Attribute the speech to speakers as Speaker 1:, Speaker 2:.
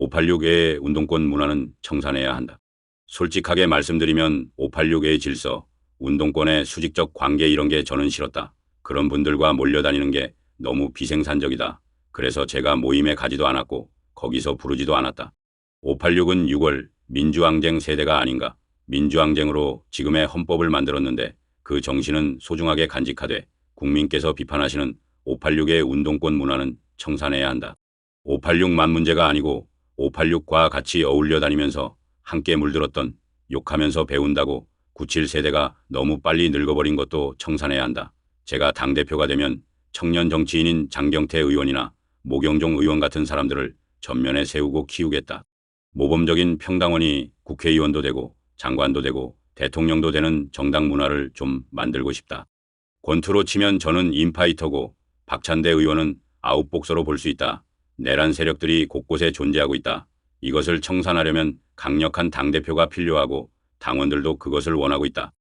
Speaker 1: 586의 운동권 문화는 청산해야 한다. 솔직하게 말씀드리면 586의 질서, 운동권의 수직적 관계 이런 게 저는 싫었다. 그런 분들과 몰려다니는 게 너무 비생산적이다. 그래서 제가 모임에 가지도 않았고 거기서 부르지도 않았다. 586은 6월 민주항쟁 세대가 아닌가. 민주항쟁으로 지금의 헌법을 만들었는데 그 정신은 소중하게 간직하되 국민께서 비판하시는 586의 운동권 문화는 청산해야 한다. 586만 문제가 아니고 586과 같이 어울려 다니면서 함께 물들었던 욕하면서 배운다고 97세대가 너무 빨리 늙어버린 것도 청산해야 한다. 제가 당대표가 되면 청년 정치인인 장경태 의원이나 모경종 의원 같은 사람들을 전면에 세우고 키우겠다. 모범적인 평당원이 국회의원도 되고 장관도 되고 대통령도 되는 정당 문화를 좀 만들고 싶다. 권투로 치면 저는 인파이터고 박찬대 의원은 아웃복서로 볼 수 있다. 내란 세력들이 곳곳에 존재하고 있다. 이것을 청산하려면 강력한 당대표가 필요하고 당원들도 그것을 원하고 있다.